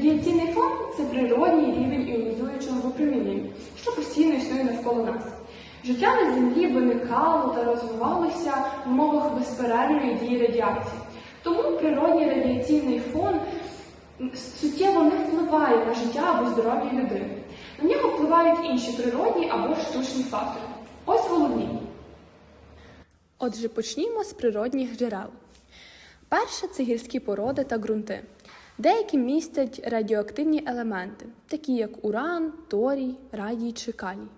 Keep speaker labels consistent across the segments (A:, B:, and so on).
A: Радіаційний фон це природній рівень іонізуючого випромінення, що постійно існує навколо нас. Життя на Землі виникало та розвивалося в умовах безперервної дії радіації. Тому природній радіаційний фон суттєво не впливає на життя або здоров'я людини. На нього впливають інші природні або штучні фактори. Ось головні.
B: Отже, почнімо з природних джерел. Перше це гірські породи та ґрунти. Деякі містять радіоактивні елементи, такі як уран, торій, радій чи калій.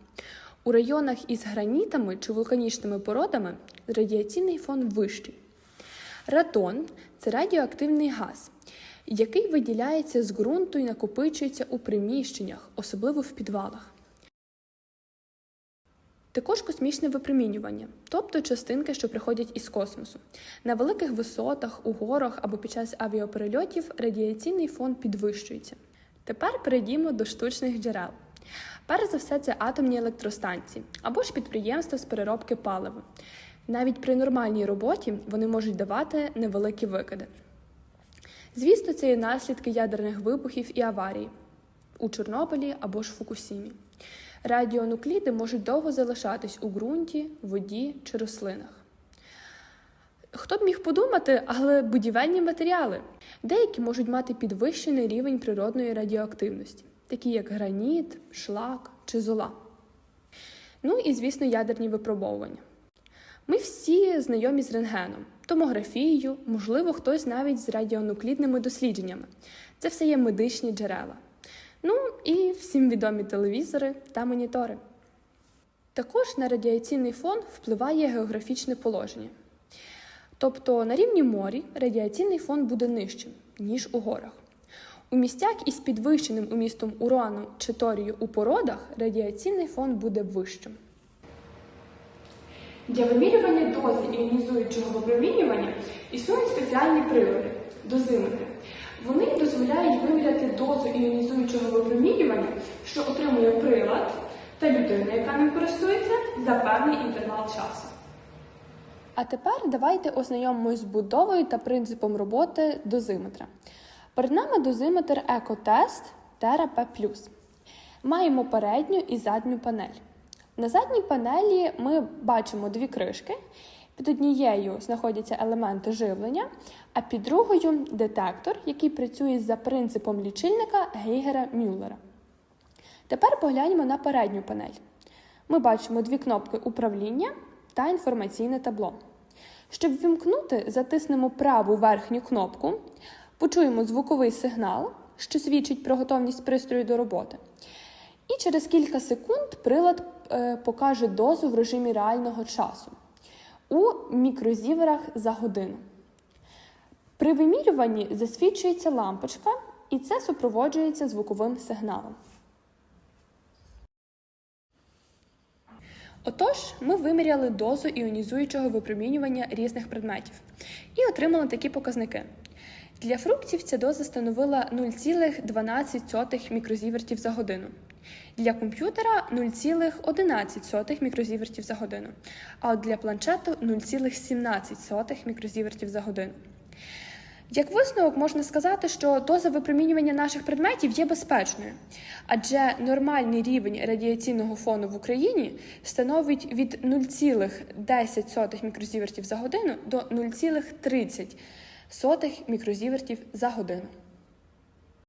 B: У районах із гранітами чи вулканічними породами радіаційний фон вищий. Ратон це радіоактивний газ, який виділяється з ґрунту і накопичується у приміщеннях, особливо в підвалах. Також космічне випромінювання, тобто частинки, що приходять із космосу. На великих висотах, у горах або під час авіаперельотів радіаційний фон підвищується. Тепер перейдімо до штучних джерел. Перш за все, це атомні електростанції або ж підприємства з переробки палива. Навіть при нормальній роботі вони можуть давати невеликі викиди. Звісно, це є наслідки ядерних вибухів і аварій у Чорнобилі або ж Фукусімі. Радіонукліди можуть довго залишатись у ґрунті, воді чи рослинах. Хто б міг подумати, але будівельні матеріали деякі можуть мати підвищений рівень природної радіоактивності, такі як граніт, шлак чи зола. Ну і, звісно, ядерні випробовування. Ми всі знайомі з рентгеном, томографією, можливо, хтось навіть з радіонуклідними дослідженнями. Це все є медичні джерела. Ну і всім відомі телевізори та монітори. Також на радіаційний фон впливає географічне положення. Тобто на рівні морі радіаційний фон буде нижчим, ніж у горах. У місцях із підвищеним умістом урану чи торію у породах радіаційний фон буде вищим.
A: Для вимірювання дози іонізуючого випромінювання існують спеціальні прилади дозиметри. Вони дозволяють виміряти дозу іонізуючого випромінювання, що отримує прилад та людина, яка ним користується, за певний інтервал часу.
B: А тепер давайте ознайомимось з будовою та принципом роботи дозиметра. Перед нами дозиметр Екотест Terra P+. Маємо передню і задню панель. На задній панелі ми бачимо дві кришки. Під однією знаходяться елементи живлення, а під другою детектор, який працює за принципом лічильника Гейгера Мюллера. Тепер погляньмо на передню панель. Ми бачимо дві кнопки управління та інформаційне табло. Щоб вімкнути, затиснемо праву верхню кнопку, почуємо звуковий сигнал, що свідчить про готовність пристрою до роботи. І через кілька секунд прилад е, покаже дозу в режимі реального часу у мікрозіверах за годину. При вимірюванні засвічується лампочка, і це супроводжується звуковим сигналом. Отож, ми виміряли дозу іонізуючого випромінювання різних предметів і отримали такі показники. Для фруктів ця доза становила 0,12 мікрозівертів за годину. Для комп'ютера 0,11 мікрозівертів за годину, а от для планшету 0,17 мікрозівертів за годину. Як висновок можна сказати, що доза випромінювання наших предметів є безпечною, адже нормальний рівень радіаційного фону в Україні становить від 0,10 мікрозівертів за годину до 0,30 мікрозівертів за годину.